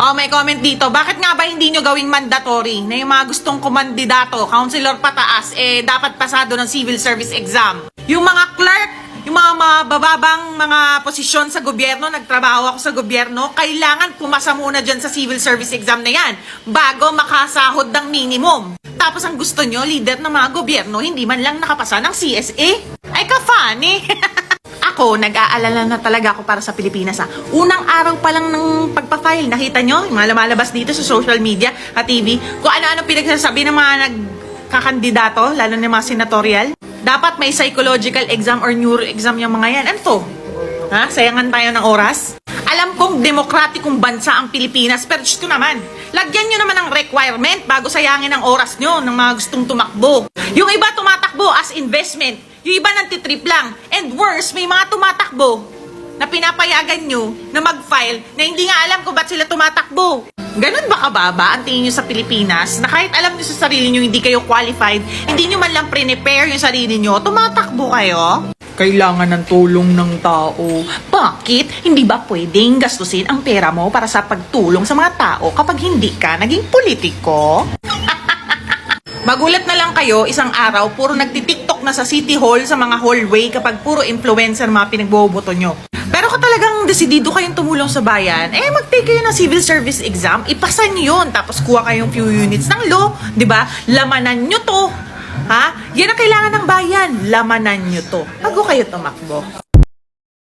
Oh, may comment dito. Bakit nga ba hindi nyo gawing mandatory na yung mga gustong kumandidato, counselor pataas, eh dapat pasado ng civil service exam? Yung mga clerk, yung mga mabababang mga posisyon sa gobyerno, nagtrabaho ako sa gobyerno, kailangan pumasa muna dyan sa civil service exam na yan bago makasahod ng minimum. Tapos ang gusto nyo, leader ng mga gobyerno, hindi man lang nakapasa ng CSA? Ay, ka-funny! Ako, nag-aalala na talaga ako para sa Pilipinas ha. Unang araw pa lang ng pagpa-file, nakita nyo, mga lumalabas dito sa social media, at TV, kung ano-ano pinagsasabi ng mga nagkakandidato, lalo na mga senatorial. Dapat may psychological exam or neuro exam yung mga yan. Ano to? Ha? Sayangan tayo ng oras? Alam kong demokratikong bansa ang Pilipinas, pero ko naman, lagyan nyo naman ng requirement bago sayangin ang oras nyo ng mga gustong tumakbo. Yung iba tumatakbo as investment, yung iba nantitrip lang. And worse, may mga tumatakbo na pinapayagan nyo na mag-file na hindi nga alam kung ba't sila tumatakbo. Ganun ba kababa ang tingin nyo sa Pilipinas na kahit alam nyo sa sarili nyo hindi kayo qualified, hindi nyo man lang prepare yung sarili nyo, tumatakbo kayo? Kailangan ng tulong ng tao. Bakit? Hindi ba pwedeng gastusin ang pera mo para sa pagtulong sa mga tao kapag hindi ka naging politiko? Magulat na lang kayo, isang araw, puro nagtitiktok na sa City Hall, sa mga hallway, kapag puro influencer mga pinagboboto nyo. Desidido kayong tumulong sa bayan, eh mag-take kayo ng civil service exam, ipasa nyo yun, tapos kuha kayong few units ng law, di ba? Lamanan nyo to. Ha? Yan ang kailangan ng bayan. Lamanan nyo to. Bago kayo tumakbo.